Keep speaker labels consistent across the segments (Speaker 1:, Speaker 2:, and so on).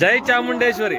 Speaker 1: జై చాముండేశ్వరి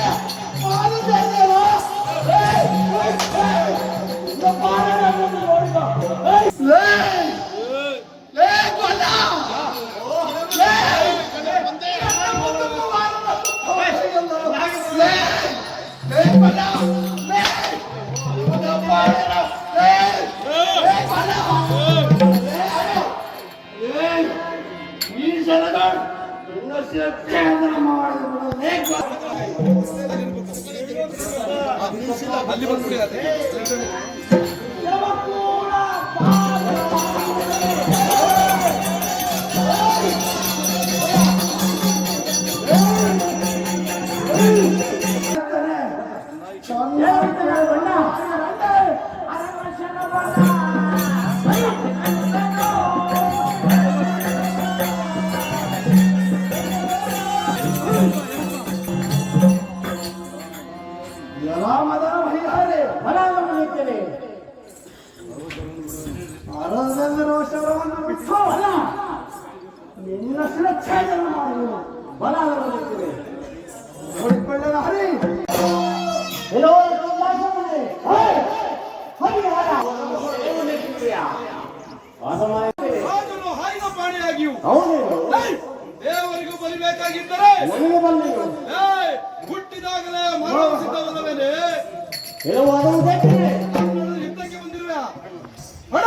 Speaker 2: 달리면 뿌려야 돼.
Speaker 1: ನನಗೆ
Speaker 2: ಬಂದಿರು ಹುಟ್ಟಿದಾಗಲೇ
Speaker 1: ಮಾನವ
Speaker 2: ಸಿದ್ಧವಲ್ಲವೇನೆ? ಯುದ್ಧಕ್ಕೆ ಹಣ!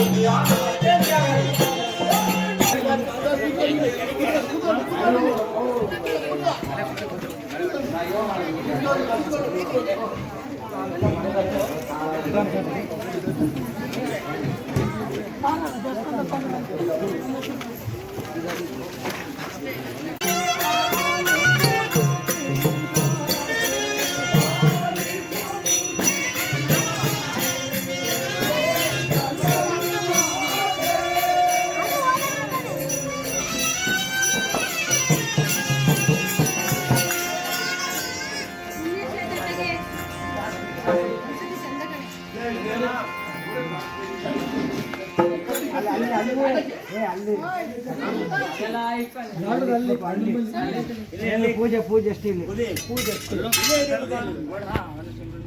Speaker 2: ಅಲ್ಲಿ
Speaker 3: ಪೂಜೆ ಪೂಜೆ ಅಷ್ಟೇ ಇಲ್ಲಿ
Speaker 2: ಬುದ್ಧಿ.
Speaker 3: ಪೂಜೆ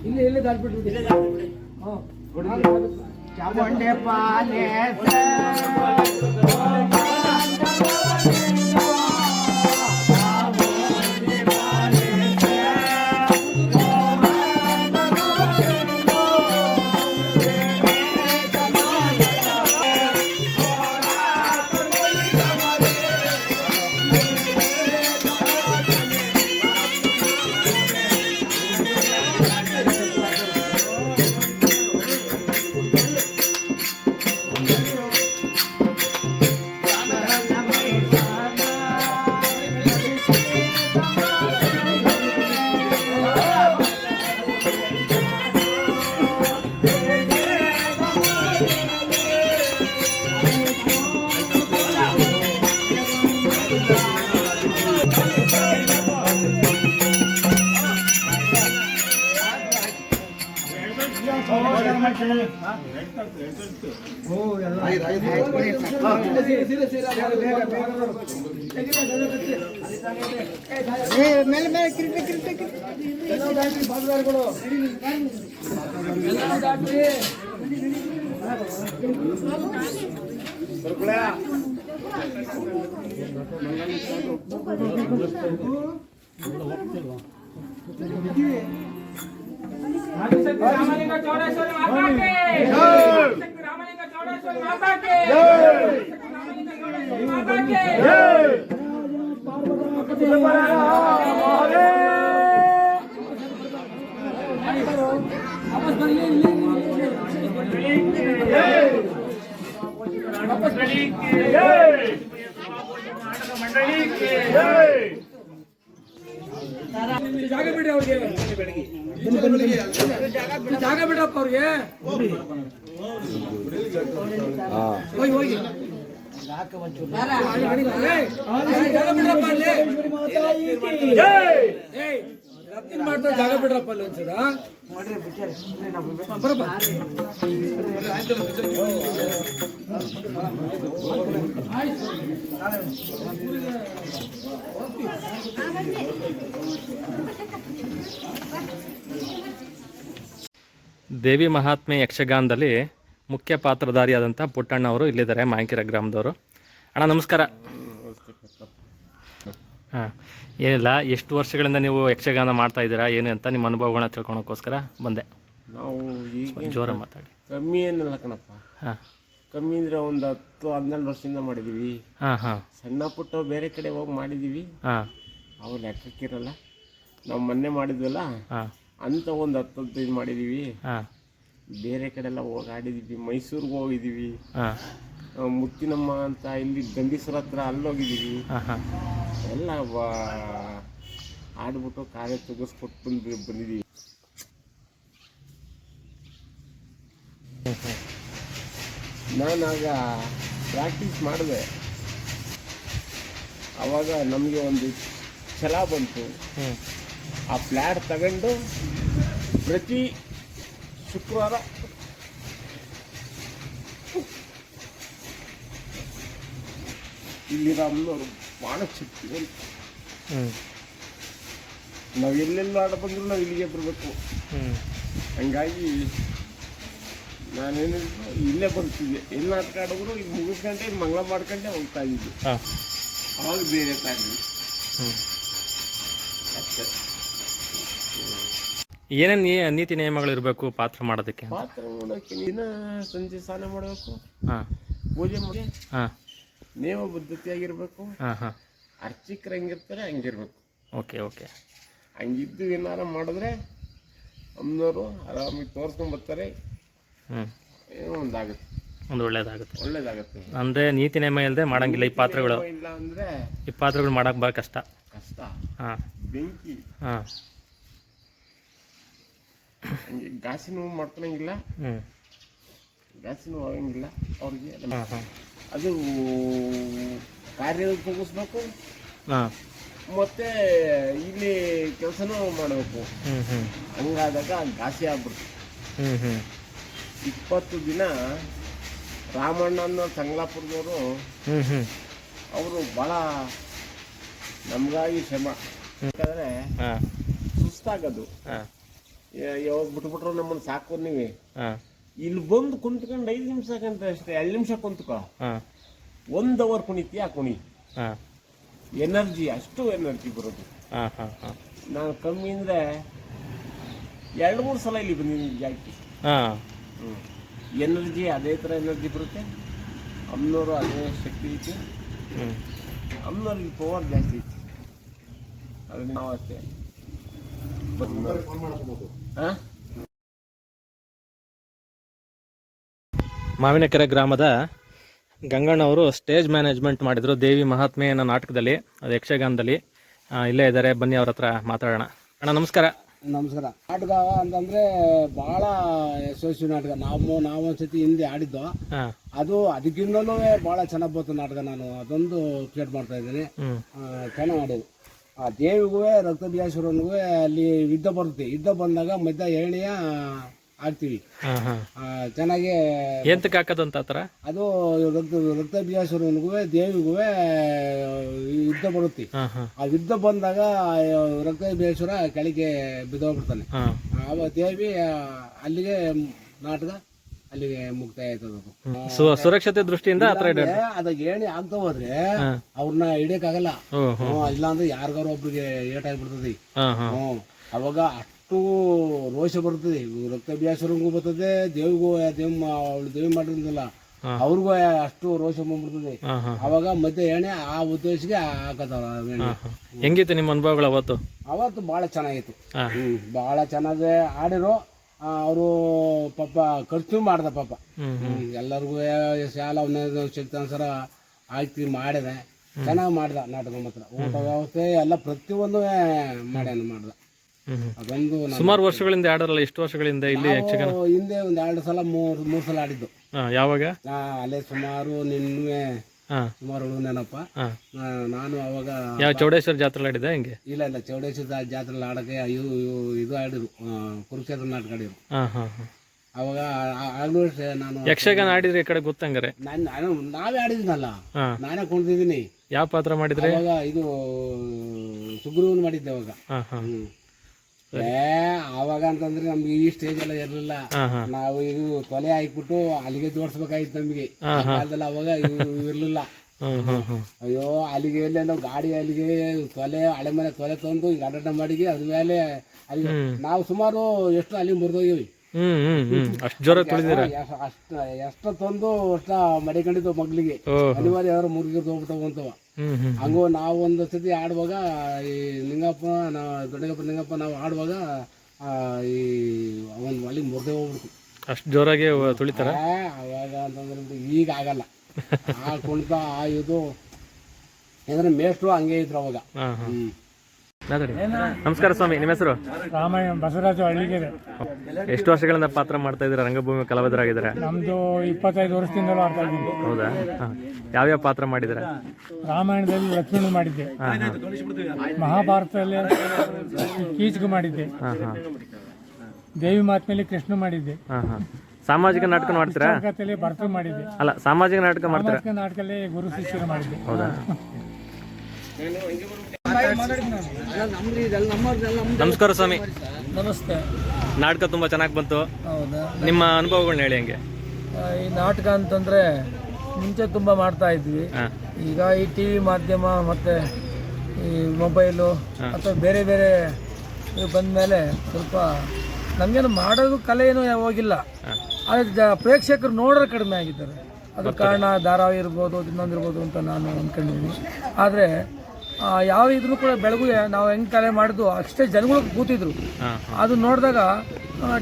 Speaker 2: ಇಲ್ಲೇ
Speaker 3: ಇಲ್ಲಿ ಇಲ್ಲಿ ದಾಟ್ಬಿಟ್ಟು
Speaker 2: ಇಲ್ಲೇ ದಾಟ್ಬಿಡಿ.
Speaker 3: ಚಾಮುಂಡೆ ಪಾಲೆ ಮೇಲೆ ಮೇಲೆ ಕಿರೀಟ ಕಿರೀಟ ಕಿರೀಟ ಬಾಗುದಾರಗಳು
Speaker 4: ರಾಮಲಿಂಗ ಚೌಡೇಶ್ವರಿ ಮಾತಾಕೆ ರಾಮಲಿಂಗ ಚೌಡೇಶ್ವರಿ ಮಾತಾಕೆ ರಾಮಲಿಂಗ ಚೌಡೇಶ್ವರಿ ಮಾತಾಕೆ
Speaker 5: ಜಾಗ ಬಿಡಿ ಅವ್ರಿಗೆ ಜಾಗ ಬಿಡಪ್ಪ ಅವ್ರಿಗೆ. ಹೋಗಿ ಹೋಗಿ. ಏಯ್, ಜಾಗ ಬಿಡ್ರಪ್ಪ ಅಲ್ಲಿ. ಏಯ್, ರತ್ತಿನ ಜಾಗ ಬಿಡ್ರಪ್ಪ ಅಲ್ಲಿ ಒಂದ್ಸಲ. ಬರಪ್ಪ
Speaker 6: ದೇವಿ ಮಹಾತ್ಮೆ ಯಕ್ಷಗಾನದಲ್ಲಿ ಮುಖ್ಯ ಪಾತ್ರಧಾರಿಯಾದಂಥ ಪುಟ್ಟಣ್ಣ ಅವರು ಇಲ್ಲಿದ್ದಾರೆ ಮಾಂಕಿರ ಗ್ರಾಮದವರು. ಅಣ್ಣ ನಮಸ್ಕಾರ. ಹಾಂ. ಏನಿಲ್ಲ ಎಷ್ಟು ವರ್ಷಗಳಿಂದ ನೀವು ಯಕ್ಷಗಾನ ಮಾಡ್ತಾ ಇದ್ದೀರಾ ಏನು ಅಂತ ನಿಮ್ಮ ಅನುಭವಗಳನ್ನ ತಿಳ್ಕೊಳಕ್ಕೋಸ್ಕರ ಬಂದೆ.
Speaker 2: ನಾವು ಈಗ
Speaker 6: ಜೋರ ಮಾತಾಡಿ.
Speaker 2: ಕಮ್ಮಿ ಏನಲ್ಲ ಕಣಪ್ಪ.
Speaker 6: ಹಾಂ.
Speaker 2: ಕಮ್ಮಿ ಅಂದ್ರೆ ಒಂದು ಹತ್ತು ಹನ್ನೆರಡು ವರ್ಷದಿಂದ
Speaker 6: ಹಾಂ ಹಾಂ.
Speaker 2: ಸಣ್ಣ ಪುಟ್ಟ ಬೇರೆ ಕಡೆ ಹೋಗಿ ಮಾಡಿದೀವಿ.
Speaker 6: ಹಾಂ.
Speaker 2: ಅವು ಲೆಕ್ಕಕ್ಕಿರಲ್ಲ ನಾವು ಮೊನ್ನೆ ಮಾಡಿದ್ವಲ್ಲ?
Speaker 6: ಹಾಂ.
Speaker 2: ಅಂತ ಒಂದು ಹತ್ತು ಹದಿನೈದು ಮಾಡಿದೀವಿ.
Speaker 6: ಹಾಂ.
Speaker 2: ಬೇರೆ ಕಡೆ ಎಲ್ಲ ಹೋಗಿ ಆಡಿದೀವಿ. ಮೈಸೂರಿಗೆ ಹೋಗಿದ್ದೀವಿ
Speaker 6: ಹಾಂ.
Speaker 2: ಮುತ್ತಿನಮ್ಮ ಅಂತ ಇಲ್ಲಿ ಗಂಡೀಶ್ವರ ಹತ್ರ ಅಲ್ಲಿ ಹೋಗಿದ್ದೀವಿ
Speaker 6: ಹಾಂ ಹಾಂ.
Speaker 2: ಎಲ್ಲ ಆಡ್ಬಿಟ್ಟು ಕಾರ್ಯ ತೆಗೆಸ್ಕೊಟ್ಟು ಬಂದು ಬಂದಿದ್ದೀವಿ ನಾನಾಗ ಪ್ರಾಕ್ಟೀಸ್ ಮಾಡಿದೆ. ಆವಾಗ ನಮಗೆ ಒಂದು ಛಲ ಬಂತು. ಆ ಫ್ಲ್ಯಾಟ್ ತಗೊಂಡು ಪ್ರತಿ ಶುಕ್ರವಾರ ಇಲ್ಲಿ ಅಮ್ಮನವರು ಭಾಳ ಶಕ್ತಿ
Speaker 6: ಹ್ಞೂ
Speaker 2: ನಾವು ಎಲ್ಲೆಲ್ಲ ಆಡ ಬಂದರೂ ನಾವು ಇಲ್ಲಿಗೆ ಬರಬೇಕು. ಹಂಗಾಗಿ ನಾನೇನು ಇಲ್ಲೇ ಬರ್ತಿದ್ದೆ. ಎಲ್ಲ ಆಟ ಆಡಿದ್ರು ಇಲ್ಲಿ ಮುಗಿಸ್ಕೊಂಡೆ ಮಂಗಳ ಮಾಡ್ಕೊಂಡೆ ಹೋಗ್ತಾ ಇದ್ದೆ
Speaker 6: ಹಾಂ.
Speaker 2: ಅವಾಗ ಬೇರೆ
Speaker 6: ಹ್ಞೂ
Speaker 2: ಅಷ್ಟೇ.
Speaker 6: ಏನೇನು ನೀತಿ ನಿಯಮಗಳು ಇರಬೇಕು ಪಾತ್ರ ಮಾಡೋದಕ್ಕೆ
Speaker 2: ಪಾತ್ರ ಮಾಡೋಕ್ಕೆ ದಿನ ಸಂಜೆ ಸ್ನಾನ ಮಾಡಬೇಕು.
Speaker 6: ಹಾಂ.
Speaker 2: ಪೂಜೆ ಮಾಡಿ.
Speaker 6: ಹಾಂ.
Speaker 2: ನೇಮ ಬದ್ಧತೆಯಾಗಿರ್ಬೇಕು.
Speaker 6: ಹಾಂ ಹಾಂ.
Speaker 2: ಅರ್ಚಕರು ಹೆಂಗಿರ್ತಾರೆ ಹಂಗಿರ್ಬೇಕು.
Speaker 6: Okay okay.
Speaker 2: ಹಂಗಿದ್ದು ಏನಾರ ಮಾಡಿದ್ರೆ ಅಮ್ಮನವರು ಆರಾಮಾಗಿ ತೋರ್ಸ್ಕೊಂಡ್ ಬರ್ತಾರೆ.
Speaker 6: ಹ್ಞೂ
Speaker 2: ಏನೋ ಒಂದಾಗುತ್ತೆ.
Speaker 6: ಒಂದು ಒಳ್ಳೇದಾಗುತ್ತೆ.
Speaker 2: ಒಳ್ಳೇದಾಗುತ್ತೆ.
Speaker 6: ಅಂದರೆ ನೀತಿ ನೇಮ ಇಲ್ಲದೆ ಮಾಡಂಗಿಲ್ಲ ಈ ಪಾತ್ರಗಳು.
Speaker 2: ಇಲ್ಲ ಅಂದ್ರೆ
Speaker 6: ಈ ಪಾತ್ರಗಳು ಮಾಡೋಕೆ ಭಾಳ ಕಷ್ಟ.
Speaker 2: ಕಷ್ಟ.
Speaker 6: ಹಾಂ.
Speaker 2: ಬೆಂಕಿ.
Speaker 6: ಹಾಂ.
Speaker 2: ಹಂಗೆ ಗಾಸಿ ನೋವು ಮಾಡ್ಕೊಳಂಗಿಲ್ಲ.
Speaker 6: ಹ್ಞೂ
Speaker 2: ಗಾಸಿ ನೋವು ಆಗಂಗಿಲ್ಲ ಅವ್ರಿಗೆ.
Speaker 6: ಹಾಂ ಹಾಂ.
Speaker 2: ಅದು ಕಾರ್ಯ ಮುಗಿಸ್ಬೇಕು.
Speaker 6: ಹಾಂ.
Speaker 2: ಮತ್ತೆ ಇಲ್ಲಿ ಕೆಲಸನೂ ಮಾಡಬೇಕು. ಹಂಗಾದಾಗ ಘಾಸಿ ಆಗ್ಬಿಡ್ತು.
Speaker 6: ಹ್ಞೂ ಹ್ಞೂ
Speaker 2: ಇಪ್ಪತ್ತು ದಿನ ರಾಮಣ್ಣನ ಅನ್ನೋ ಸಂಗ್ಲಾಪುರದವರು
Speaker 7: ಅವರು ಭಾಳ ನಮಗಾಗಿ ಶ್ರಮ. ಯಾಕಂದರೆ ಸುಸ್ತಾಗೋದು. ಯಾವಾಗ ಬಿಟ್ಬಿಟ್ರು ನಮ್ಮನ್ನು ಸಾಕು ನೀವೇ. ಇಲ್ಲಿ ಬಂದು ಕುಂತ್ಕೊಂಡು ಐದು ನಿಮಿಷ ಕಂತ ಅಷ್ಟೇ ಐದು ನಿಮಿಷ ಕುಂತ್ಕೋ.
Speaker 6: ಹಾಂ.
Speaker 7: ಒಂದು ಅವರ್ ಆ ಕುಣಿ.
Speaker 6: ಹಾಂ.
Speaker 7: ಎನರ್ಜಿ ಅಷ್ಟು ಎನರ್ಜಿ ಬರೋದು.
Speaker 6: ಹಾಂ ಹಾಂ ಹಾಂ.
Speaker 7: ನಾನು ಕಮ್ಮಿ ಅಂದ್ರೆ ಎರಡು ಮೂರು ಸಲ ಇಲ್ಲಿ ಬಂದಿದ್ದೀನಿ ಜಾಸ್ತಿ
Speaker 6: ಹಾಂ.
Speaker 7: ಎನರ್ಜಿ ಅದೇ ಥರ ಎನರ್ಜಿ ಬರುತ್ತೆ. ಅಮ್ಮನವರು ಅದೇ ಶಕ್ತಿ ಐತಿ.
Speaker 6: ಹ್ಞೂ
Speaker 7: ಅಮ್ಮನವ್ರಿಗೆ ಪವರ್ ಜಾಸ್ತಿ ಐತಿ. ಅದನ್ನ ನಾವು ಅಷ್ಟೇ.
Speaker 6: ಮಾವಿನಕೆರೆ ಗ್ರಾಮದ ಗಂಗಣ್ಣವರು ಸ್ಟೇಜ್ ಮ್ಯಾನೇಜ್ಮೆಂಟ್ ಮಾಡಿದರು. ದೇವಿ ಮಹಾತ್ಮೆ ಅನ್ನೋ ನಾಟಕದಲ್ಲಿ ಅದು ಯಕ್ಷಗಾನದಲ್ಲಿ. ಇಲ್ಲೇ ಇದ್ದಾರೆ. ಬನ್ನಿ ಅವ್ರ ಹತ್ರ ಮಾತಾಡೋಣ. ಅಣ್ಣ ನಮಸ್ಕಾರ.
Speaker 8: ನಮಸ್ಕಾರ. ನಾಟಕ ಅಂತಂದ್ರೆ ಬಹಳ ಯಶಸ್ವಿ ನಾಟಕ. ನಾವು ನಾವು ಒಂದ್ಸತಿ ಹಿಂದೆ ಆಡಿದ್ದು. ಅದು ಅದಕ್ಕಿಂತಲೂ ಬಹಳ ಚೆನ್ನಾಗಿ ಬಂತು ನಾಟಕ ನಾನು. ಅದೊಂದು ಕ್ರಿಯೇಟ್ ಮಾಡ್ತಾ ಇದ್ದೀನಿ. ಚೆನ್ನಾಗಿ ಆಡಿದ್ದು. ಆ ದೇವಿಗೂ ರಕ್ತಬಿಯಾಸುರನಿಗೂ ಅಲ್ಲಿ ಯುದ್ಧ ಬರುತ್ತೆ. ಯುದ್ಧ ಬಂದಾಗ ಮಧ್ಯ ಏಣಿಯ ಆಡ್ತೀವಿ.
Speaker 6: ಹಾಂ ಹಾಂ.
Speaker 8: ಆ, ಚೆನ್ನಾಗಿ
Speaker 6: ಎಂತಕ್ಕೆ ಹಾಕೋದಂತ ಆ ಥರ?
Speaker 8: ಅದು ರಕ್ತ ರಕ್ತಬಿಯಾಸುರನಿಗೂ ದೇವಿಗೂ ಯುದ್ಧ ಬರುತ್ತೆ. ಆ ಯುದ್ಧ ಬಂದಾಗ ರಕ್ತಬಿಯಾಸುರ ಕೆಳಗೆ ಬಿದ್ದೋಗ್ಬಿಡ್ತಾನೆ. ಅವ ದೇವಿ ಅಲ್ಲಿಗೆ ನಾಟಕ ಅಲ್ಲಿಗೆ ಮುಕ್ತಾಯ ಆಯ್ತದ
Speaker 6: ಸುರಕ್ಷತೆ ದೃಷ್ಟಿಯಿಂದ
Speaker 8: ಅಂದ್ರೆ ಅದ ಏಣಿ ಆಗ್ತಾ ಹೋದ್ರೆ ಅವ್ರನ್ನ
Speaker 6: ಹಿಡಿಯಕ್ ಆಗಲ್ಲ.
Speaker 8: ಹ್ಮ್, ಇಲ್ಲಾಂದ್ರೆ ಯಾರಿಗಾರು ಒಬ್ರಿಗೆ ಏಟಾಗ್ಬಿಡ್ತದೆ.
Speaker 6: ಹಾಂ ಹಾಂ.
Speaker 8: ಅವಾಗ ಅಷ್ಟು ರೋಷ ಬರ್ತದೆ. ರಕ್ತಾಭ್ಯಾಸರಿಗೂ ಬರ್ತದೆ ದೇವಿಗೂ ದೇವ್ ಅವಳು ದೇವಿ ಮಾಡಿರೋದಿಲ್ಲ ಅವ್ರಿಗೂ ಅಷ್ಟು ರೋಷ ಬಂದ್ಬಿಡ್ತದೆ. ಅವಾಗ ಮತ್ತೆ ಎಣ್ಣೆ ಆ ಉದ್ದೇಶಕ್ಕೆ ಎಣ್ಣೆ
Speaker 6: ಹೆಂಗಿತ್ತು ನಿಮ್ಮ ಅನುಭವಗಳು ಅವತ್ತು?
Speaker 8: ಅವತ್ತು ಭಾಳ ಚೆನ್ನಾಗಿತ್ತು. ಹ್ಮ್ ಭಾಳ ಚೆನ್ನಾಗಿ ಆಡಿರೋ ಅವರು ಪಾಪ ಖರ್ಚು ಮಾಡ್ದ ಪಾಪ. ಎಲ್ಲರಿಗೂ ಶಾಲ ಶಕ್ತಿ ಅನುಸಾರ ಆಯ್ತು ಮಾಡಿದೆ. ಚೆನ್ನಾಗಿ ಮಾಡ್ದ ನಾಟಕ ಮಾತ್ರ ಊಟ ವ್ಯವಸ್ಥೆ ಎಲ್ಲ ಪ್ರತಿಯೊಂದು ಮಾಡ್ಯಾನ ಮಾಡ್ದ. ಅದೊಂದು
Speaker 6: ಸುಮಾರು ವರ್ಷಗಳಿಂದ ಆಡೋರಲ್ಲ ಎಷ್ಟು ವರ್ಷಗಳಿಂದ ಇಲ್ಲಿ ಯಕ್ಷಗಾನ?
Speaker 8: ಹಿಂದೆ ಒಂದು ಎರಡು ಸಲ ಮೂರು ಮೂರು ಸಲ ಆಡಿದ್ದು.
Speaker 6: ಹಾಂ ಯಾವಾಗ?
Speaker 8: ನಾ ಅಲ್ಲೇ ಸುಮಾರು ನಿನ್ನೆ
Speaker 6: ಹಾಂ.
Speaker 8: ಸುಮಾರು ನೆನಪ.
Speaker 6: ಹಾಂ.
Speaker 8: ನಾ- ನಾನು ಅವಾಗ
Speaker 6: ಯಾವ ಚೌಡೇಶ್ವರ ಜಾತ್ರೆ ಆಡಿದ ಹಿಂಗೆ?
Speaker 8: ಇಲ್ಲ ಇಲ್ಲ ಚೌಡೇಶ್ವರ ಜಾತ್ರೆ ಆಡಕ್ಕೆ ಇದು ಇದು- ಇದು ಆಡಿದ್ರು ಆ, ಕುರುಕ್ಷೇತ್ರ ನಾಟಕ ಆಡಿದ್ರು.
Speaker 6: ಹಾಂ ಹಾಂ ಹಾಂ.
Speaker 8: ಅವಾಗ ಆ- ಆಗ್ಲೂ ಅಷ್ಟೇ ನಾನು
Speaker 6: ಯಕ್ಷಗಾನ ಆಡಿದ್ರೆ ಈ ಕಡೆ ಗೊತ್ತಂಗಾರೆ?
Speaker 8: ನಾನು ನಾನು ನಾವೇ ಆಡಿದ್ನಲ್ಲ.
Speaker 6: ಹಾಂ.
Speaker 8: ನಾನೇ ಕುಣಿದಿದ್ದೀನಿ.
Speaker 6: ಯಾವ ಪಾತ್ರ ಮಾಡಿದ್ರೆ?
Speaker 8: ಅವಾಗ ಇದು ಸುಗ್ರೀವನ್ ಮಾಡಿದ್ದೆ ಅವಾಗ.
Speaker 6: ಹಾಂ ಹಾಂ.
Speaker 8: ಹ್ಮ್. ಏ ಅವಾಗ ಅಂತಂದ್ರೆ ನಮ್ಗೆ ಈ ಸ್ಟೇಜ್ ಎಲ್ಲ ಇರಲಿಲ್ಲ. ನಾವು ಇದು ತೊಲೆ ಹಾಕ್ಬಿಟ್ಟು ಅಲ್ಲಿಗೆ ಜೋಡಿಸ್ಬೇಕಾಯ್ತು ನಮ್ಗೆ. ಆ ಕಾಲದಲ್ಲಿ ಅವಾಗ ಇರ್ಲಿಲ್ಲ. ಅಯ್ಯೋ ಅಲ್ಲಿಗೆ ಎಲ್ಲ ನಾವು ಗಾಡಿ ಅಲ್ಲಿಗೆ ತೊಲೆ ಹಳೆ ಮನೆ ತೊಲೆ ತಂದು ಈಗ ಅಡ್ಡ ಮಾಡಿಗೆ ಅದ್ರ ಮೇಲೆ ಅಲ್ಲಿ ನಾವು ಸುಮಾರು ಎಷ್ಟು ಅಲ್ಲಿ ಮುರಿದೋಗಿವಿ
Speaker 6: ಅಷ್ಟು ಜ್ವರ ತುಳಿದಿರ?
Speaker 8: ಅಷ್ಟ ಎಷ್ಟು ತಂದು ಅಷ್ಟ ಮಡಿಕೊಂಡಿದ್ದು ಮಗ್ಳಿಗೆ ಅನಿವಾರ್ಯ ಯಾರು ಮುರುಗಿ ಹೋಗ್ಬಿಟ್ಟು ಅಂತವ. ಹಂಗು ನಾವು ಒಂದು ಸತಿ ಆಡುವಾಗ ಈ ನಿಂಗಪ್ಪ ನಾವು ದೊಡ್ಡಗಪ್ಪ ನಿಂಗಪ್ಪ ನಾವು ಆಡುವಾಗ ಆ, ಈ ಒಂದು ಅಲ್ಲಿಗೆ ಮುರಿದೇ ಹೋಗ್ಬಿಡ್ತು.
Speaker 6: ಅಷ್ಟು ಜೋರಾಗಿ ತುಳಿತಾರ?
Speaker 8: ಅವಾಗ ಅಂತಂದ್ರೆ ಈಗ ಆಗಲ್ಲ. ಆ ಕುಣಿತ ಆ ಇದು. ಏನಂದ್ರೆ ಮೇಷ್ಟ್ರು ಹಂಗೆ ಇದ್ರು ಅವಾಗ.
Speaker 6: ಹಾಂ ಹಾಂ.
Speaker 8: ಹ್ಮ್.
Speaker 6: ಮಾತಾಡಿ ನಮಸ್ಕಾರ ಸ್ವಾಮಿ ನಿಮ್ಮ ಹೆಸರು?
Speaker 2: ರಾಮಾಯಣ ಬಸವರಾಜ ಹಳ್ಳಿಗೆರೆ.
Speaker 6: ಎಷ್ಟು ವರ್ಷಗಳಿಂದ ಪಾತ್ರ ಮಾಡ್ತಾ ಇದ್ದಾರೆ? ರಂಗಭೂಮಿ ಕಲಾವಿದರಾಗಿದ್ದಾರೆ.
Speaker 2: ನಮ್ದು ಇಪ್ಪತ್ತೈದು ವರ್ಷದಿಂದಲೂ ಮಾಡ್ತಾ ಇದ್ದೀನಿ
Speaker 6: ಹೌದಾ? ಯಾವ್ಯಾವ ಪಾತ್ರ ಮಾಡಿದ್ರೆ
Speaker 2: ರಾಮಾಯಣದಲ್ಲಿ ಲಕ್ಷ್ಮಣ ಮಾಡಿದ್ದೆ. ಮಹಾಭಾರತದಲ್ಲಿ ಕೀಚಕ ಮಾಡಿದ್ದೆ. ದೇವಿ ಮಾತ್ಮೇಲೆ ಕೃಷ್ಣ ಮಾಡಿದ್ದೆ.
Speaker 6: ಸಾಮಾಜಿಕ ನಾಟಕ ಮಾಡ್ತೀರಾ?
Speaker 2: ಭರತ ಮಾಡಿದ್ದೆ.
Speaker 6: ಅಲ್ಲ ಸಾಮಾಜಿಕ ನಾಟಕ ಮಾಡ್ತೀರಾ?
Speaker 2: ನಾಟಕದಲ್ಲಿ ಗುರು ಶಿಷ್ಯರು ಮಾಡಿದ್ದೆ.
Speaker 6: ಹೌದಾ? ನಮಸ್ಕಾರ ಸ್ವಾಮಿ.
Speaker 5: ನಮಸ್ತೆ.
Speaker 6: ನಾಟಕ ತುಂಬ ಚೆನ್ನಾಗಿ ಬಂತು.
Speaker 5: ಹೌದಾ?
Speaker 6: ನಿಮ್ಮ ಅನುಭವಗಳನ್ನ ಹೇಳಿ ಹಂಗೆ.
Speaker 5: ಈ ನಾಟಕ ಅಂತಂದ್ರೆ ಮುಂಚೆ ತುಂಬ ಮಾಡ್ತಾ ಇದ್ವಿ. ಈಗ ಈ ಟಿ ವಿ ಮಾಧ್ಯಮ ಮತ್ತೆ ಈ ಮೊಬೈಲು ಅಥವಾ ಬೇರೆ ಬೇರೆ ಬಂದ ಮೇಲೆ ಸ್ವಲ್ಪ ನಮಗೇನು ಮಾಡೋದು ಕಲೆ ಏನೂ ಹೋಗಿಲ್ಲ ಆದರೆ ಪ್ರೇಕ್ಷಕರು ನೋಡೋರು ಕಡಿಮೆ ಆಗಿದ್ದಾರೆ. ಅದು ಕಾರಣ ಧಾರಾವಾಹಿ ಇರ್ಬೋದು ಇನ್ನೊಂದಿರ್ಬೋದು ಅಂತ ನಾನು ಅಂದ್ಕೊಂಡಿದ್ದೀನಿ ಆದರೆ ಯಾವ ಇದ್ರೂ ಕೂಡ ಬೆಳಗ್ಗೆ ನಾವು ಹೆಂಗೆ ಕಲೆ ಮಾಡಿದ್ವು ಅಷ್ಟೇ ಜನಗಳು ಕೂತಿದ್ರು.
Speaker 6: ಅದನ್ನ
Speaker 5: ಅದು ನೋಡಿದಾಗ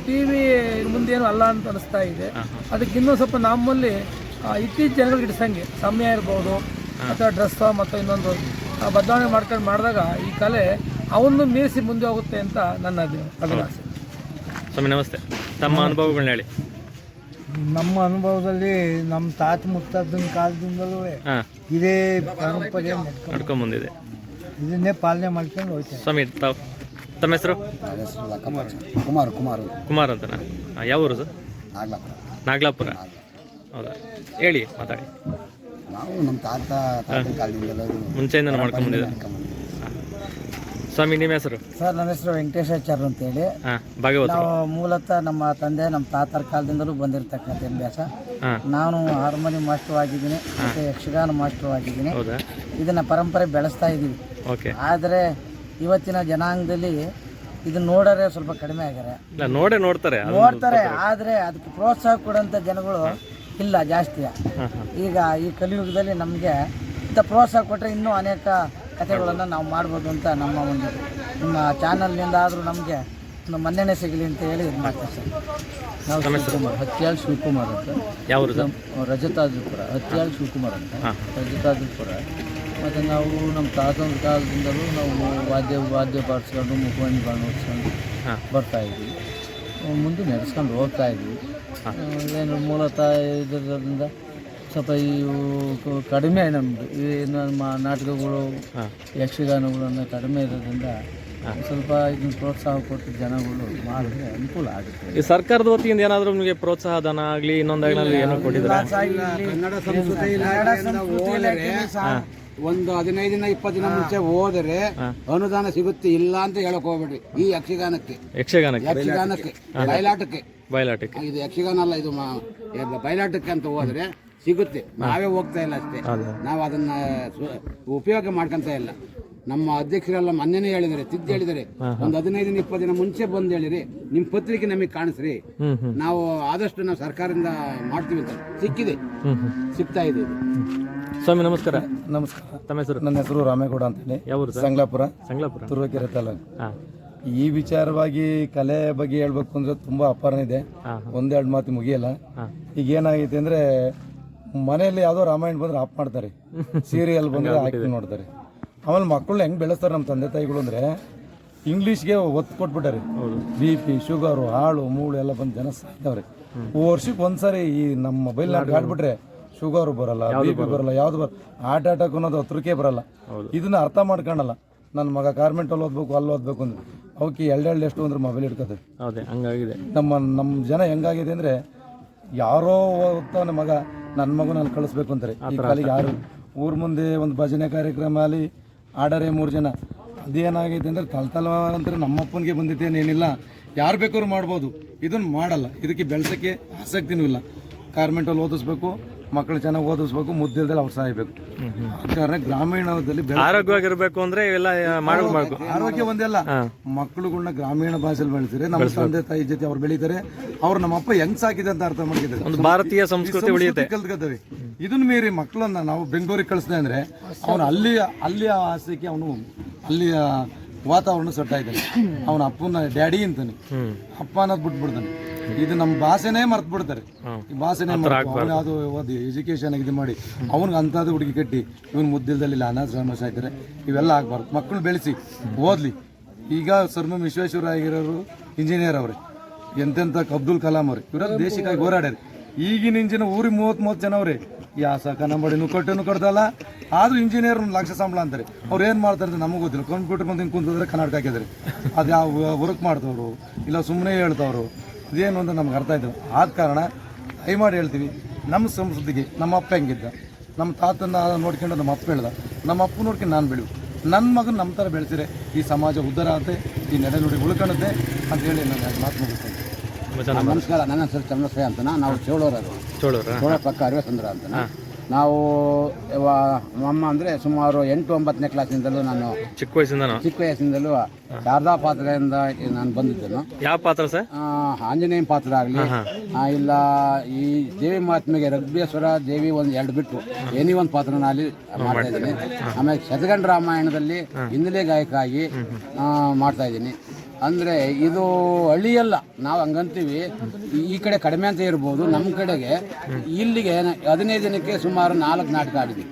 Speaker 5: ಟಿವಿ ಮುಂದೇನು ಅಲ್ಲ ಅಂತ ಅನಿಸ್ತಾ ಇದೆ. ಅದಕ್ಕೆ ಇನ್ನೂ ಸ್ವಲ್ಪ ನಮ್ಮಲ್ಲಿ ಇತ್ತೀಚೆ ಇತ್ತೀಚಿನ ಜನಗಳಿಗೆ ಹಿಡಿಸಂಗೆ ಸಮಯ ಇರ್ಬೋದು ಅಥವಾ ಡ್ರೆಸ್ ಮತ್ತು ಇನ್ನೊಂದು ಬದಲಾವಣೆ ಮಾಡ್ಕೊಂಡು ಮಾಡಿದಾಗ ಈ ಕಲೆ ಅವನ್ನು ಮೀರಿಸಿ ಮುಂದೆ ಹೋಗುತ್ತೆ ಅಂತ ನನ್ನ ಅಭಿ- ಅಭಿಲಾಷೆ.
Speaker 6: ಸ್ವಾಮಿ ನಮಸ್ತೆ. ತಮ್ಮ ಅನುಭವಗಳನ್ನ ಹೇಳಿ.
Speaker 2: ನಮ್ಮ ಅನುಭವದಲ್ಲಿ ನಮ್ಮ ತಾತ ಮುತ್ತಾತನ ಕಾಲದಿಂದಲೂ
Speaker 6: ಹಾಂ.
Speaker 2: ಇದೇ ಪರಂಪರೆ ನಡ್ಕೊಂಡು
Speaker 6: ನಡ್ಕೊಂಡ್ ಬಂದಿದೆ
Speaker 2: ಇದನ್ನೇ ಪಾಲನೆ ಮಾಡ್ಕೊಂಡು ಹೋಗ್ತಾರೆ
Speaker 6: ಸ್ವಾಮಿ ತಾವ್ ತಮ್ಮ ಹೆಸರು?
Speaker 8: ಕುಮಾರ್. ಕುಮಾರ್
Speaker 6: ಕುಮಾರ್. ಅಂತನಾ? ಹಾಂ ಯಾವ ಊರು ಸರ್? ನಾಗ್ಲಾಪುರ. ಹೌದಾ? ಹೇಳಿ ಮಾತಾಡಿ.
Speaker 9: ನಾವು ನಮ್ಮ ತಾತ ತಾತನ ಕಾಲದಿಂದಲೂ
Speaker 6: ಮುಂಚೆಯಿಂದ ಮಾಡ್ಕೊಂಡು ಬಂದಿದ್ದಾರೆ ಸ್ವಾಮಿ ನಿಮ್ಮ ಹೆಸರು?
Speaker 3: ಸರ್ ನನ್ನ ಹೆಸರು ವೆಂಕಟೇಶಾಚಾರ್ಯ ಅಂತೇಳಿ.
Speaker 6: ಹಾ ಭಾಗವತ
Speaker 3: ನಾವು ಮೂಲತಃ ನಮ್ಮ ತಂದೆ ನಮ್ಮ ತಾತರ ಕಾಲದಿಂದಲೂ ಬಂದಿರತಕ್ಕಂಥ ಅಭ್ಯಾಸ.
Speaker 6: ಹಾಂ.
Speaker 3: ನಾನು ಹಾರ್ಮೋನಿ ಮಾಸ್ಟರ್ ಆಗಿದ್ದೀನಿ ಮತ್ತು ಯಕ್ಷಗಾನ ಮಾಸ್ಟರ್ ಆಗಿದ್ದೀನಿ.
Speaker 6: ಹೌದಾ?
Speaker 3: ಇದನ್ನ ಪರಂಪರೆ ಬೆಳೆಸ್ತಾ ಇದ್ದೀವಿ
Speaker 6: ಓಕೆ.
Speaker 3: ಆದರೆ ಇವತ್ತಿನ ಜನಾಂಗದಲ್ಲಿ ಇದನ್ನ ನೋಡೋರೆ ಸ್ವಲ್ಪ ಕಡಿಮೆ ಆಗ್ಯಾರೆ
Speaker 6: ಇಲ್ಲ ನೋಡೇ ನೋಡ್ತಾರೆ. ಅದು-
Speaker 3: ನೋಡ್ತಾರೆ ಆದರೆ ಅದಕ್ಕೆ ಪ್ರೋತ್ಸಾಹ ಕೊಡೋಂಥ ಜನಗಳು ಇಲ್ಲ ಜಾಸ್ತಿ ಈಗ ಈ ಕಲಿಯುಗದಲ್ಲಿ ನಮಗೆ ಇಂಥ ಪ್ರೋತ್ಸಾಹ ಕೊಟ್ಟರೆ ಇನ್ನೂ ಅನೇಕ ಕಥೆಗಳನ್ನು ನಾವು ಮಾಡ್ಬೋದು ಅಂತ ನಮ್ಮ ಒಂದು ನಿಮ್ಮ ಚಾನಲ್ನಿಂದ ಆದರೂ ನಮಗೆ ಒಂದು ಮನ್ನಣೆ ಸಿಗಲಿ ಅಂತ ಹೇಳಿ ಇದು ಮಾಡ್ತೀವಿ ಸರ್
Speaker 1: ನಾವು ಶಿವಕುಮಾರ್ ಹತ್ಯಾಳ್ ಶಿವಕುಮಾರ್ ಅಂತ.
Speaker 6: ಯಾವ್ದು
Speaker 1: ರಜತಾದ್ರಿಪುರ ಹತ್ಯಾಳ್ ಶಿವಕುಮಾರ್ ಅಂತ. ರಜತಾದ್ರಿಪುರ. ಮತ್ತು ನಾವು ನಮ್ಮ ತಾತನ ಕಾಲದಿಂದಲೂ ನಾವು ವಾದ್ಯ ವಾದ್ಯ ಬಾರಿಸ್ಕೊಂಡು ಮುಖವಾಣಿಗಳನ್ನ ಓದಿಸ್ಕೊಂಡು ಬರ್ತಾ ಇದ್ವಿ. ಮುಂದೆ ನಡೆಸ್ಕೊಂಡು ಹೋಗ್ತಾ ಇದ್ವಿ. ಏನು ಮೂಲತಃ ಇದರಿಂದ ಸ್ವಲ್ಪ ಇವು ಕ- ಕಡಿಮೆ ನಮ್ಮದು ಏನು ನಮ್ಮ ನಾಟಕಗಳು
Speaker 6: ಯಕ್ಷಗಾನಗಳು
Speaker 1: ಯಕ್ಷಗಾನಗಳನ್ನು ಕಡಿಮೆ ಇರೋದ್ರಿಂದ ಸ್ವಲ್ಪ ಇದನ್ನ ಪ್ರೋತ್ಸಾಹ ಕೊಟ್ಟು ಜನಗಳು ಮಾಡಿದ್ರೆ ಅನುಕೂಲ ಆಗುತ್ತೆ.
Speaker 6: ಈ ಸರ್ಕಾರದ ವತಿಯಿಂದ ಏನಾದರೂ ನಿಮಗೆ ಪ್ರೋತ್ಸಾಹ ಧನ ಆಗಲಿ ಇನ್ನೊಂದಾಗಲಿ ಏನೋ ಕೊಟ್ಟಿದ್ರೆ
Speaker 10: ಕನ್ನಡ ಸಂಸ್ಕೃತಿ ಒಂದು ಹದಿನೈದು ದಿನ ಇಪ್ಪತ್ತು ದಿನ ಮುಂಚೆ ಹೋದರೆ ಅನುದಾನ ಸಿಗುತ್ತೆ ಇಲ್ಲ ಅಂತ ಹೇಳಕ್ ಹೋಗ್ಬೇಡಿ ಈ ಯಕ್ಷಗಾನಕ್ಕೆ.
Speaker 6: ಯಕ್ಷಗಾನಕ್ಕೆ.
Speaker 10: ಯಕ್ಷಗಾನಕ್ಕೆ ಬಯಲಾಟಕ್ಕೆ.
Speaker 6: ಬಯಲಾಟಕ್ಕೆ.
Speaker 10: ಇದು ಯಕ್ಷಗಾನ ಅಲ್ಲ ಇದು ಮಾ- ಇದು ಬಯಲಾಟಕ್ಕೆ ಅಂತ ಹೋದ್ರೆ ಸಿಗುತ್ತೆ. ನಾವೇ ಹೋಗ್ತಾ ಇಲ್ಲ ಅಷ್ಟೇ. ನಾವು ಅದನ್ನ ಸು- ಉಪಯೋಗ ಮಾಡ್ಕೊಂತ ಇಲ್ಲ. ನಮ್ಮ ಅಧ್ಯಕ್ಷರೆಲ್ಲ ಮೊನ್ನೆನೇ ಹೇಳಿದರೆ ತಿದ್ದು ಹೇಳಿದರೆ ಒಂದು ಹದಿನೈದು ದಿನ ಇಪ್ಪತ್ತು ದಿನ ಮುಂಚೆ ಬಂದು ಹೇಳಿರಿ ನಿಮ್ಮ ಪತ್ರಿಕೆ ನಮಗೆ ಕಾಣಿಸ್ರಿ. ನಾವು ಆದಷ್ಟು ನಾವು ಸರ್ಕಾರದಿಂದ ಮಾಡ್ತೀವಿ ಅಂತ. ಸಿಕ್ಕಿದೆ. ಸಿಗ್ತಾ ಇದೆ
Speaker 6: ಸ್ವಾಮಿ ನಮಸ್ಕಾರ.
Speaker 3: ನಮಸ್ಕಾರ.
Speaker 6: ತಮ್ಮ ಹೆಸರು?
Speaker 3: ನನ್ನ ಹೆಸರು ರಾಮೇಗೌಡ ಅಂತೇಳಿ. ಸಂಗ್ಲಾಪುರ.
Speaker 6: ಸಂಗ್ಲಾಪುರ.
Speaker 3: ತುರುವೇಕೆರೆ ತಾಲೂಕು. ಈ ವಿಚಾರವಾಗಿ ಕಲೆ ಬಗ್ಗೆ ಹೇಳ್ಬೇಕು ಅಂದ್ರೆ ತುಂಬಾ ಅಪಾರ ಇದೆ. ಒಂದೆರಡು ಮಾತು ಮುಗಿಯಲ್ಲ. ಈಗ ಏನಾಗೈತೆ ಅಂದ್ರೆ ಮನೆಯಲ್ಲಿ ಯಾವುದೋ ರಾಮಾಯಣ ಬಂದ್ರೆ ಆಫ್ ಮಾಡ್ತಾರೆ. ಸೀರಿಯಲ್ ಬಂದ್ರೆ ಹಾಕಿ ನೋಡ್ತಾರೆ. ಆಮೇಲೆ ಮಕ್ಕಳನ್ನ ಹೆಂಗೆ ಬೆಳೆಸ್ತಾರೆ ನಮ್ಮ ತಂದೆ ತಾಯಿಗಳು ಅಂದ್ರೆ ಇಂಗ್ಲೀಷ್ಗೆ ಒತ್ತು ಕೊಟ್ಬಿಟ್ಟಾರೆ. ಬಿ ಪಿ ಶುಗರು ಹಾಳು ಮೂಳು ಎಲ್ಲ ಬಂದು ಜನ ಸಾಯ್ತವ್ರೆ. ವರ್ಷಕ್ಕೆ ಒಂದ್ಸರಿ ಈ ನಮ್ಮ ಮೊಬೈಲ್ ಆಡ್ಬಿಟ್ರೆ ಶುಗರ್ ಬರಲ್ಲ ಬಿ ಪಿ ಬರಲ್ಲ. ಯಾವ್ದು ಬರ ಹಾರ್ಟ್ ಅಟ್ಯಾಕ್ ಅನ್ನೋದು ಹತ್ರಕ್ಕೆ ಬರಲ್ಲ. ಇದನ್ನ ಅರ್ಥ ಮಾಡ್ಕೊಳಲ್ಲ ನನ್ನ ಮಗ ಕಾರ್ಮೆಂಟಲ್ಲಿ ಓದ್ಬೇಕು ಅಲ್ಲಿ ಓದ್ಬೇಕು ಅಂದ್ರೆ ಅವಕ್ಕೆ ಎಷ್ಟು ಅಂದ್ರೆ ಮೊಬೈಲ್ ಇಟ್ಕೋತಾರೆ
Speaker 6: ಹೌದೇ ಹಂಗಾಗಿದೆ.
Speaker 3: ನಮ್ಮ ನಮ್ಮ ಜನ ಹೆಂಗಾಗಿದೆ ಅಂದ್ರೆ ಯಾರೋ ನನ್ನ ಮಗ ನನ್ನ ಮಗನಲ್ಲಿ ಕಳಿಸ್ಬೇಕು ಅಂತಾರೆ. ಈ ಕಾಲಿಗೆ ಯಾರು? ಊರ ಮುಂದೆ ಒಂದು ಭಜನೆ ಕಾರ್ಯಕ್ರಮ ಅಲ್ಲಿ ಆಡರೆ ಮೂರು ಜನ. ಅದೇನಾಗೈತೆ ಅಂದ್ರೆ ತಲತಲವಾರಂತರ ನಮ್ಮಪ್ಪನಿಗೆ ಬಂದಿದ್ದೇನೇನಿಲ್ಲ ಯಾರು ಬೇಕಾದ್ರೂ ಮಾಡ್ಬೋದು. ಇದನ್ನ ಮಾಡಲ್ಲ. ಇದಕ್ಕೆ ಬೆಳ್ಸಕ್ಕೆ ಆಸಕ್ತಿನೂ ಇಲ್ಲ. ಕಾರ್ಮೆಂಟಲ್ಲಿ ಓದಿಸ್ಬೇಕು. ಮಕ್ಕಳು ಚೆನ್ನಾಗಿ ಓದಿಸ್ಬೇಕು ಮುದ್ದಿಲ್ದಲ್ಲಿ ಅವ್ರು ಸಾಯ್ಬೇಕು. ಕಾರಣ ಗ್ರಾಮೀಣದಲ್ಲಿ
Speaker 6: ಆರೋಗ್ಯವಾಗಿರ್ಬೇಕು ಅಂದ್ರೆ ಇವೆಲ್ಲ ಮಾಡಬೇಕು
Speaker 3: ಆರೋಗ್ಯ ಒಂದೆಲ್ಲ. ಮಕ್ಕಳುಗಳನ್ನ ಗ್ರಾಮೀಣ ಭಾಷೆಯಲ್ಲಿ ಬೆಳೆಸಿದ್ರೆ ನಮ್ಮ ತಂದೆ ತಾಯಿ ಜೊತೆ ಅವ್ರು ಬೆಳೀತಾರೆ. ಅವ್ರು ನಮ್ಮ ಅಪ್ಪ ಹೆಂಗ್ ಸಾಕಿದೆ ಅಂತ ಅರ್ಥ ಮಾಡ್ಕಿದ್ದಾರೆ
Speaker 6: ಒಂದು ಭಾರತೀಯ ಸಂಸ್ಕೃತಿ ಉಳಿಯುತ್ತೆ.
Speaker 3: ಕಲ್ತ್ಕೊತವೆ. ಇದನ್ನ ಮೀರಿ ಮಕ್ಕಳನ್ನ ನಾವು ಬೆಂಗಳೂರಿಗೆ ಕಳಿಸ್ದೆ ಅಂದ್ರೆ ಅವ್ನು ಅಲ್ಲಿ ಅಲ್ಲಿಯ ಆಸೆಗೆ ಅವನು ಅಲ್ಲಿಯ ವಾತಾವರಣ ಸೆಟ್ ಆಯ್ತಾನೆ ಅವನ ಅಪ್ಪನ ಡ್ಯಾಡಿ ಅಂತಾನೆ. ಅಪ್ಪ ಅನ್ನೋದು ಬಿಟ್ಬಿಡ್ತಾನೆ. ಇದು ನಮ್ಮ ಭಾಷೆನೇ ಮರ್ತು ಬಿಡ್ತಾರೆ. ಈ ಭಾಷೆನೇ ಅವನು ಓದಿ ಎಜುಕೇಶನ್ ಇದು ಮಾಡಿ. ಅವ್ನಿಗೆ ಅಂಥದ್ದು ಹುಡುಗಿ ಕಟ್ಟಿ ಇವನ್ ಮುದ್ದಿಲ್ದಲ್ಲಿ ಇಲ್ಲ ಅನಾಥ ಆಯ್ತಾರೆ ಇವೆಲ್ಲ ಆಗ್ಬಾರ್ದು. ಮಕ್ಕಳು ಬೆಳೆಸಿ ಓದ್ಲಿ. ಈಗ ಸರ್ಮ ವಿಶ್ವೇಶ್ವರ ಆಗಿರೋರು ಇಂಜಿನಿಯರ್ ಅವ್ರೆ. ಎಂತೆಂಥ ಅಬ್ದುಲ್ ಕಲಾಂ ಅವ್ರೆ. ಇವರೆಲ್ಲ ದೇಶಕ್ಕಾಗಿ ಹೋರಾಡ್ಯಾರ. ಈಗಿನ ಇಂಜಿನ ಊರಿಗೆ ಮೂವತ್ತು ಮೂವತ್ತು ಜನ ಅವ್ರೆ. ಯಾಸ ಕನ್ನಂಬಡಿನೂ ಕೊಟ್ಟನು ಕೊಡ್ದಲ್ಲ. ಆದ್ರೂ ಇಂಜಿನಿಯರ್ ಒಂದು ಲಕ್ಷ ಸಂಬಳ ಅಂತಾರೆ. ಅವ್ರು ಏನು ಮಾಡ್ತಾರೆ ಅಂತ ನಮಗೆ ಗೊತ್ತಿಲ್ಲ. ಕಂಪ್ಯೂಟರ್ ಮುಂದೆ ಹಿಂಗೆ ಕುಂತಿದ್ರೆ ಕನ್ನಡಕ ಹಾಕಿದ್ರೆ ಅದು ಯಾವ ವರ್ಕ್ ಮಾಡ್ತವ್ರು ಇಲ್ಲ ಸುಮ್ಮನೆ ಹೇಳ್ತವ್ರು ಇದೇನು ಅಂತ ನಮ್ಗೆ ಅರ್ಥ ಆಯ್ತು. ಆದ ಕಾರಣ ದಯಮಾಡಿ ಹೇಳ್ತೀವಿ ನಮ್ಮ ಸಂಸ್ಕೃತಿಗೆ ನಮ್ಮ ಅಪ್ಪ ಹೆಂಗಿದ್ದ ನಮ್ಮ ತಾತನ ನೋಡ್ಕೊಂಡು ನಮ್ಮ ಅಪ್ಪ ಹೇಳ್ದ ನಮ್ಮ ಅಪ್ಪ ನೋಡ್ಕೊಂಡು ನಾನು ಬೆಳೆವು ನನ್ನ ಮಗನ ನಮ್ಮ ಥರ ಬೆಳೆಸಿದ್ರೆ ಈ ಸಮಾಜ ಉದ್ಧಾರ ಆಗುತ್ತೆ ಈ ನಡೆ ನುಡಿ ಉಳ್ಕೊಳ್ಳುತ್ತೆ ಅಂತ ಹೇಳಿ ನಾನು ಮಾತು ಮುಗಿಸ್ತೇನೆ.
Speaker 10: ನಮಸ್ಕಾರ ನನ್ನ ಹೆಸರು ಚಂದ್ರಶ್ರೀ ಅಂತ ನಾವು ಚೋಳೋರ.
Speaker 6: ಚೋಳರ
Speaker 10: ಚೋಳ ಪಕ್ಕ ಅರವೇಸಂದ್ರ ಅಂತ ನಾವು ಅಮ್ಮ ಅಂದ್ರೆ ಸುಮಾರು ಎಂಟು ಒಂಬತ್ತನೇ ಕ್ಲಾಸಿನಿಂದಲೂ ನಾನು
Speaker 6: ಚಿಕ್ಕ ವಯಸ್ಸಿಂದ
Speaker 10: ಚಿಕ್ಕ ವಯಸ್ಸಿಂದಲೂ ಶಾರದಾ ಪಾತ್ರೆಯಿಂದ ನಾನು ಬಂದಿದ್ದೇನು.
Speaker 6: ಯಾವ ಪಾತ್ರ ಸರ್?
Speaker 10: ಆಂಜನೇಯ ಪಾತ್ರ ಆಗಲಿ ಇಲ್ಲ ಈ ದೇವಿ ಮಹಾತ್ಮೆಗೆ ರಗ್ಬೇಶ್ವರ ದೇವಿ ಒಂದು ಎರಡು ಬಿಟ್ಟು ಏನೇ ಒಂದು ಪಾತ್ರನ ಅಲ್ಲಿ ಮಾಡ್ತಾ ಇದ್ದೀನಿ. ಆಮೇಲೆ ಶತಗಂಡ ರಾಮಾಯಣದಲ್ಲಿ ಹಿನ್ನೆಲೆ ಗಾಯಕ ಆಗಿ ಮಾಡ್ತಾ ಇದ್ದೀನಿ. ಅಂದರೆ ಇದು ಹಳ್ಳಿಯಲ್ಲ ನಾವು ಹಂಗಂತೀವಿ. ಈ- ಕಡೆ ಕಡಿಮೆ ಅಂತ ಇರ್ಬೋದು ನಮ್ಮ ಕಡೆಗೆ ಇಲ್ಲಿಗೆ ಹದಿನೈದು ದಿನಕ್ಕೆ ಸುಮಾರು ನಾಲ್ಕು ನಾಟಕ ಆಡಿದ್ವಿ.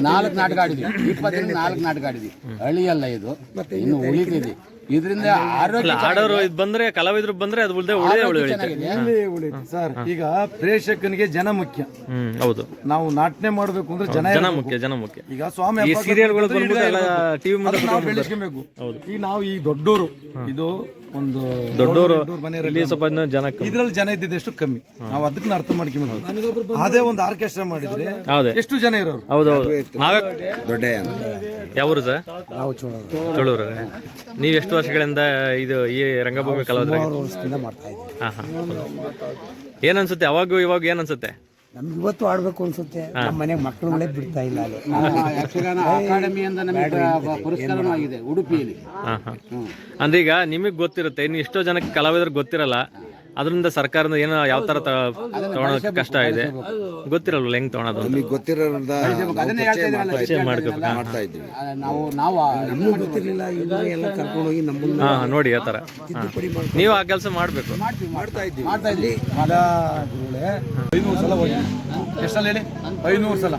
Speaker 10: ನಾಲ್ಕು ನಾಟಕ ಆಡಿದ್ವಿ. ಇಪ್ಪತ್ತು ನಾಲ್ಕು ನಾಟಕ ಆಡಿದ್ವಿ. ಹಳ್ಳಿಯಲ್ಲ ಇದು. ಇನ್ನು ಉಳಿತಿದೆ.
Speaker 8: ಇದರಿಂದ ಆರೋಗ್ಯ
Speaker 6: ಆಡೋರು ಇದು ಬಂದ್ರೆ ಕಲಾವಿದ್ರು ಬಂದ್ರೆ ಅದು ಉಳ್ದೆ ಉಳಿದೇ ಉಳಿ ಉಳಿತೆ
Speaker 8: ಚೆನ್ನಾಗಿದೆ.
Speaker 3: ಎಲ್ಲಿ ಉಳಿತು ಸರ್. ಈಗ ಪ್ರೇಕ್ಷಕನಿಗೆ ಜನ ಮುಖ್ಯ.
Speaker 6: ಹ್ಮ್ ಹೌದು.
Speaker 3: ನಾವು ನಾಟನೆ ಮಾಡ್ಬೇಕು ಅಂದ್ರೆ ಜನ
Speaker 6: ಜನ ಮುಖ್ಯ ಜನ ಮುಖ್ಯ.
Speaker 3: ಈಗ ಸ್ವಾಮಿ
Speaker 6: ಈ ಸೀರಿಯಲ್ಗಳು
Speaker 3: ಬಂದ್ರೆ
Speaker 6: ಬಂದ್ಬಿಟ್ಟು ಎಲ್ಲ ಟಿವಿ ಮುಂದೆ
Speaker 3: ಅದನ್ನ ನಾವು ಬೆಳೆಸ್ಕೊಬೇಕು. ಈಗ ನಾವು ಈ ದೊಡ್ಡೋರು ಇದು ಒಂದು
Speaker 6: ಇಲ್ಲಿ ಸ್ವಲ್ಪ ಇನ್ನೂ ಜನ ಕಮ್ಮಿ.
Speaker 3: ಇದ್ರಲ್ಲಿ ಜನ ಇದ್ದಿದ್ದೆಷ್ಟು ಕಮ್ಮಿ? ನಾವು ಅದಕ್ಕೆ ಅರ್ಥ ಮಾಡ್ಕೊಬೇಕು ಅದೇ ಒಂದು ಆರ್ಕೆಸ್ಟ್ರಾ ಮಾಡಿದ್ರೆ
Speaker 6: ಹೌದೇ.
Speaker 3: ಎಷ್ಟು ಜನ ಇರೋರು?
Speaker 6: ಹೌದು ಹೌದು. ನಾವೇ
Speaker 8: ದೊಡ್ಡ
Speaker 6: ಯಾವೂರು ಸರ್? ಚೋಳೂರು. ನೀವು ಎಷ್ಟು ವರ್ಷಗಳಿಂದ ಇದು ಈ ರಂಗಭೂಮಿ ಕಲಾವಿದ್ರ ಹಾ ಹಾ ಏನ್ ಅನ್ಸುತ್ತೆ? ಅವಾಗೂ ಇವಾಗ ಏನ್ ಅನ್ಸುತ್ತೆ?
Speaker 9: ನಮ್ಗೆ ಇವತ್ತು ಆಡ್ಬೇಕು ಅನ್ಸುತ್ತೆ. ನಮ್ಮ ಮನೆಗೆ ಮಕ್ಕಳುಗಳೇ ಬಿಡ್ತಾ ಇಲ್ಲ ಅಲ್ಲಿ.
Speaker 8: ಅಕಾಡೆಮಿಯಿಂದ ನಮಗೆ ಪುರಸ್ಕಾರನೂ ಆಗಿದೆ ಉಡುಪಿಯಲ್ಲಿ.
Speaker 6: ಹಾ ಹಾ. ಅಂದ್ರೆ ಈಗ ನಿಮಗೆ ಗೊತ್ತಿರುತ್ತೆ ಇನ್ನು ಎಷ್ಟೋ ಜನಕ್ಕೆ ಕಲಾವಿದರು ಗೊತ್ತಿರಲ್ಲ. ಅದರಿಂದ ಸರ್ಕಾರದ ಏನೋ ಯಾವ ತರ ತಗೊಳೋಕೆ ಕಷ್ಟ ಇದೆ. ಗೊತ್ತಿರಲ್ವಲ್ಲ ಹೆಂಗ್ ತಗೊಳೋದು ಅಂತ.
Speaker 8: ಗೊತ್ತಿರೋದ ಅದನ್ನೇ ಹೇಳ್ತಾ
Speaker 6: ಪರಿಚಯ ಮಾಡ್ಕೋಬೇಕಾ?
Speaker 8: ಮಾಡ್ತಾ ಇದ್ದೀವಿ. ನಾವು ನಾವು
Speaker 9: ಇನ್ನೂ ಗೊತ್ತಿರಲಿಲ್ಲ ಇನ್ನು ಎಲ್ಲ ಕರ್ಕೊಂಡೋಗಿ ನಮ್ಮನ್ನ
Speaker 6: ಹಾ ನೋಡಿ ಆ ತರ. ಹಾ. ನೀವು ಆ ಕೆಲಸ ಮಾಡ್ಬೇಕು.
Speaker 8: ಮಾಡ್ತಾ ಇದ್ದೀವಿ. ಮಾಡ್ತಾ ಇದ್ದೀವಿ.
Speaker 3: ಮಲ ಗುರುಗಳೇ ಐನೂರು ಸಲ ಹೋಗಿ. ಎಷ್ಟಲ್ಲ ಹೇಳಿ? ಐನೂರು ಸಲ.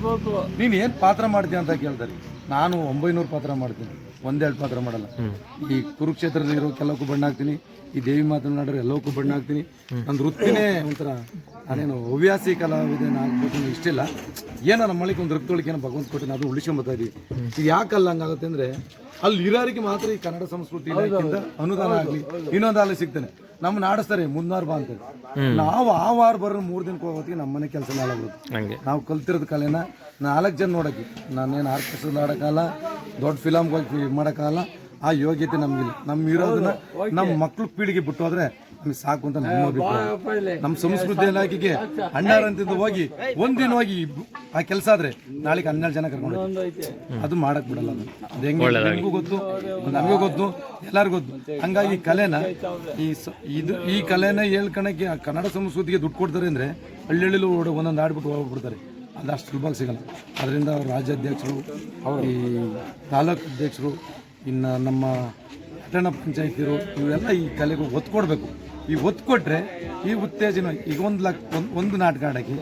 Speaker 3: ನೀನು ಏನು ಪಾತ್ರ ಮಾಡ್ತೀಯ ಅಂತ ಕೇಳ್ತಾರೆ. ನಾನು ಒಂಬೈನೂರು ಪಾತ್ರ ಮಾಡ್ತೀನಿ. ಒಂದೆರಡು ಪಾತ್ರ ಮಾಡಲ್ಲ. ಈ ಕುರುಕ್ಷೇತ್ರದಲ್ಲಿ ಇರೋ ಕೆಲವಕ್ಕೂ ಬಣ್ಣ ಹಾಕ್ತೀನಿ ಈ ದೇವಿ ಮಾತನಾಡೋರು ಎಲ್ಲವಕ್ಕೂ ಬಣ್ಣ ಹಾಕ್ತೀನಿ. ನನ್ನ ವೃತ್ತಿನೇ ಒಂಥರ ನಾನೇನು ಹವ್ಯಾಸಿ ಕಲಾವಿದನ ಆಗ್ಬೇಕು ಅನ್ನೋ ಇಷ್ಟಿಲ್ಲ ಏನೋ ನಮ್ಮ ಮಳಿಗೆ ಒಂದು ರಕ್ತೊಳಿಕೆ ಏನೋ ಭಗವಂತ ಕೊಟ್ಟಿನ ಅದು ಉಳಿಸ್ಕೊಂಬತ್ತಾ ಇದೀವಿ. ಇದು ಯಾಕಲ್ಲ ಹಂಗಾಗುತ್ತೆ ಅಂದ್ರೆ ಅಲ್ಲಿ ಇರೋರಿಗೆ ಮಾತ್ರ ಈ ಕನ್ನಡ ಸಂಸ್ಕೃತಿ ಅನುದಾನ ಆಗಲಿ. ಇನ್ನೊಂದು ಅಲ್ಲಿ ಸಿಗ್ತಾನೆ. ನಮ್ಮನ್ನ ಆಡಿಸ್ತಾರೆ ಮುನ್ನಾರು ಬಾ ಅಂತ ನಾವು ಆ ವಾರ ಬರೋ ಮೂರು ದಿನಕ್ಕೆ ಹೋಗೋತ್ತಿಗೆ ನಮ್ಮ ಮನೆ ಕೆಲಸ ಮಾಡಬಹುದು
Speaker 6: ಹಂಗೆ.
Speaker 3: ನಾವು ಕಲ್ತಿರೋದು ಕಲೆನ ನಾಲ್ಕು ಜನ ನೋಡೋಕ್ಕೆ. ನಾನೇನು ಆರ್ಕೆಸ್ಟ್ರಲ್ಲಿ ಆಡೋಕ್ಕಲ್ಲ ದೊಡ್ಡ ಫಿಲಮ್ಗೆ ಹೋಗಿ ಮಾಡೋಕ್ಕಾಗಲ್ಲ ಆ ಯೋಗ್ಯತೆ ನಮಗಿಲ್ಲ. ನಮ್ಮ ಇರೋದನ್ನ ನಮ್ಮ ಮಕ್ಳು ಪೀಳಿಗೆ ಬಿಟ್ಟು ಹೋದ್ರೆ ನಮಗೆ ಸಾಕು ಅಂತ ನಮ್ಮ ಅಭಿಪ್ರಾಯ. ನಮ್ಮ ಸಂಸ್ಕೃತಿ ಇಲಾಖೆಗೆ ಅಣ್ಣಾರಂತಿಂದ ಹೋಗಿ ಒಂದಿನ ಹೋಗಿ ಆ ಕೆಲಸ ಆದ್ರೆ ನಾಳೆಗೆ ಹನ್ನೆರಡು ಜನ ಕರ್ಕೊಂಡು. ಅದು ಮಾಡಕ್ ಬಿಡಲ್ಲ ಅದು ಅದು ಹೆಂಗೆ? ನಿಮಗೂ ಗೊತ್ತು ನಮಗೂ ಗೊತ್ತು ಎಲ್ಲರಿಗೂ ಗೊತ್ತು. ಹಂಗಾಗಿ ಕಲೆನ ಈ ಸ- ಇದು ಈ ಕಲೆನ ಹೇಳ್ಕೊಳಕ್ಕೆ ಆ ಕನ್ನಡ ಸಂಸ್ಕೃತಿಗೆ ದುಡ್ಡು ಕೊಡ್ತಾರೆ ಅಂದ್ರೆ ಓಡ್- ಒಂದೊಂದು ಆಡ್ಬಿಟ್ಟು ಹೋಗ್ಬಿಡ್ತಾರೆ. ಅದು ಅಷ್ಟು ಸುಲಭ ಸಿಗಲ್ಲ. ಅದರಿಂದ ಅವ್ರ ರಾಜ್ಯಾಧ್ಯಕ್ಷರು ಈ ತಾಲೂಕು ಅಧ್ಯಕ್ಷರು ಇನ್ನು ನಮ್ಮ ಪಟ್ಟಣ ಪಂಚಾಯತಿರು ಇವೆಲ್ಲ ಈ ಕಲೆಗೆ ಒತ್ತು ಕೊಡಬೇಕು. ಈ ಒತ್ತು ಕೊಟ್ಟರೆ ಈ ಉತ್ತೇಜನ ಈಗ ಒಂದು ಲಕ್ಷ ಒಂದು ಒಂದು ನಾಟಕ ಆಡೋಕ್ಕೆ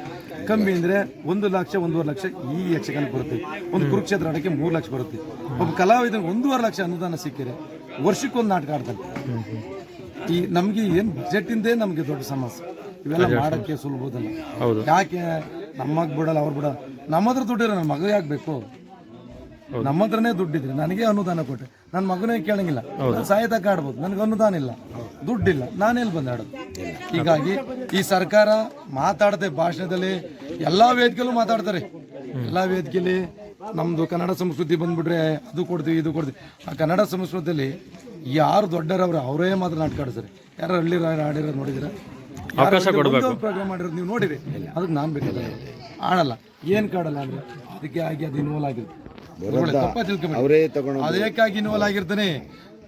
Speaker 3: ಕಮ್ಮಿ ಅಂದರೆ ಒಂದು ಲಕ್ಷ ಒಂದೂವರೆ ಲಕ್ಷ ಈ ಯಕ್ಷಗಾನಕ್ಕೆ ಬರುತ್ತೆ. ಒಂದು ಕುರುಕ್ಷೇತ್ರ ಆಡೋಕ್ಕೆ ಮೂರು ಲಕ್ಷ ಬರುತ್ತೆ. ಒಬ್ಬ ಕಲಾವಿದನಿಗೆ ಒಂದೂವರೆ ಲಕ್ಷ ಅನುದಾನ ಸಿಕ್ಕಿದ್ರೆ ವರ್ಷಕ್ಕೊಂದು ನಾಟಕ ಆಡ್ತಾರೆ ಈ ನಮಗೆ ಏನು ಬಜೆಟಿಂದೇ ನಮಗೆ ದೊಡ್ಡ ಸಮಸ್ಯೆ. ಇವೆಲ್ಲ ಮಾಡೋಕ್ಕೆ ಸುಲಭದಲ್ಲ. ಯಾಕೆ ನಮ್ಮಗ್ ಬಿಡಲ್ಲ ಅವ್ರು ಬಿಡಲ್ಲ. ನಮ್ಮ ಹತ್ರ ದುಡ್ಡಿರೋ ನನ್ನ ಮಗ ಯಾಕೆ ಬೇಕು? ನಮ್ಮ ಹತ್ರನೇ ದುಡ್ಡಿದ್ರೆ ನನಗೆ ಅನುದಾನ ಕೊಟ್ಟೆ. ನನ್ನ ಮಗನೇ ಕೇಳಂಗಿಲ್ಲ. ಸಹಾಯತ ಸಾಯತಕ್ಕ ಆಡ್ಬೋದು ನನಗೆ ಅನುದಾನ ಇಲ್ಲ. ದುಡ್ಡಿಲ್ಲ. ನಾನೆಲ್ಲಿ ಬಂದು ಆಡೋದು? ಹೀಗಾಗಿ ಈ ಸರ್ಕಾರ ಮಾತಾಡದೆ ಭಾಷಣದಲ್ಲಿ ಎಲ್ಲಾ ವೇದಿಕೆಲ್ಲೂ ಮಾತಾಡ್ತಾರೆ. ಎಲ್ಲ ವೇದಿಕೆಯಲ್ಲಿ ನಮ್ಮದು ಕನ್ನಡ ಸಂಸ್ಕೃತಿ ಬಂದ್ಬಿಟ್ರೆ ಅದು ಕೊಡ್ತೀವಿ ಇದು ಕೊಡ್ತೀವಿ. ಆ ಕನ್ನಡ ಸಂಸ್ಕೃತಿಯಲ್ಲಿ ಯಾರು ದೊಡ್ಡರವ್ರು ಅವರೇ ಮಾತ್ರ ನಾಟಕ ಆಡ್ತಾರೆ. ಯಾರು ಹಳ್ಳಿ ಆಡಿರೋದು ನೋಡಿದಿರ
Speaker 6: ಅವಕಾಶ ಕೊಡಬೇಕು.
Speaker 3: ಪ್ರೋಗ್ರಾಮ್ ಮಾಡಿರೋದು ನೀವು ನೋಡಿರಿ. ಅದಕ್ಕೆ ನಾನು ಬೇಕಾದ ಆಡಲ್ಲ. ಏನ್ ಕಾಡಲ್ಲ ಅಂದ್ರೆ ಅದಕ್ಕೆ ಆಗಿ ಅದು ಇನ್ವಾಲ್ವ್ ಆಗಿರುತ್ತೆ ತಪ್ಪ ಅದಕ್ಕಾಗಿ ಇನ್ವಾಲ್ವ್ ಆಗಿರ್ತಾನೆ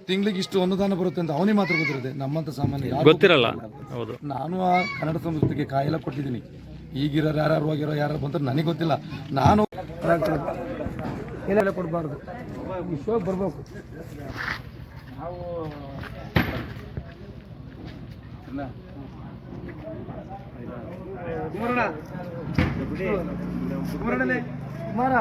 Speaker 3: ತಿಂಗಳಿಗೆ ಇಷ್ಟು ಅನುದಾನ ಬರುತ್ತೆ ಅಂತ ಅವನಿಗೆ ಮಾತ್ರ ಗೊತ್ತಿರುತ್ತೆ. ನಮ್ಮಂತ ಸಾಮಾನ್ಯ
Speaker 6: ಗೊತ್ತಿರಲ್ಲ. ಹೌದು.
Speaker 3: ನಾನು ಆ ಕನ್ನಡ ಸಂಸ್ಕೃತಿಗೆ ಕಾಯಿಲೆ ಕೊಟ್ಟಿದ್ದೀನಿ. ಈಗಿರೋ ಯಾರು ಹೋಗಿರೋ ಯಾರು ಬಂತಾರೆ ನನಗೆ ಗೊತ್ತಿಲ್ಲ. ನಾನು
Speaker 5: ಏನೆಲ್ಲ ಕೊಡಬಾರ್ದು. ಈ ಶೋ ಬರಬೇಕು. ಕುಮಾರ